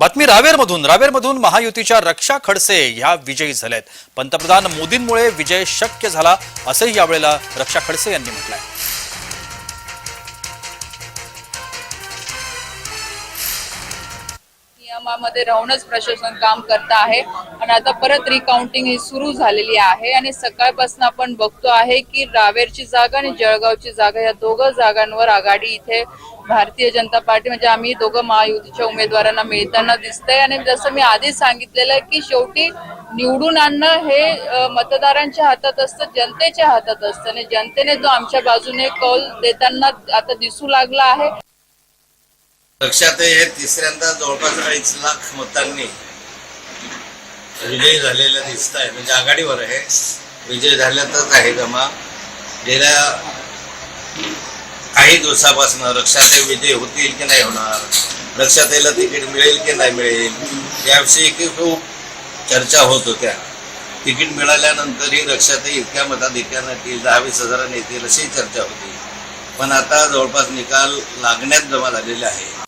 बातमी रावेरमधून. रावेरमधून महायुतीच्या रक्षा खडसे ह्या विजयी झाल्यात पंतप्रधान मोदींमुळे विजय शक्य झाला असंही यावेळेला रक्षा खडसे यांनी म्हटलंय. नियमामध्ये राहूनच प्रशासन काम करत आहे. आणि आता परत रिकाउंटिंग ही सुरू झालेली आहे. आणि सकाळपासून आपण बघतो आहे की रावेरची जागा आणि जळगावची जागा या दोघं जागांवर आघाडी इथे भारतीय जनता पार्टी म्हणजे आम्ही दोघं महायुतीच्या उमेदवारांना मिळताना दिसतंय. आणि जसं मी आधीच सांगितलेलं आहे की शेवटी निवडून आणणं हे मतदारांच्या हातात असतं जनतेच्या हातात असतं. आणि जनतेने तो आमच्या बाजूने कौल देताना आता दिसू लागला आहे. लक्षात हे तिसऱ्यांदा जवळपास अडीच लाख मतांनी विजयी झालेला दिसत आहे म्हणजे आघाडीवर आहे. विजय झाल्यातच आहे जमा. गेल्या काही दिवसापासून रक्षाताई विजय होतील की नाही होणार? रक्षाताईला तिकीट मिळेल की नाही मिळेल? याविषयी की खूप चर्चा होत होत्या. तिकीट मिळाल्यानंतरही रक्षाताई इतक्या मताधिक्यानं येतील दहा वीस हजारांनी येतील अशी चर्चा होती. पण आता जवळपास निकाल लागण्यात जमा झालेले आहे.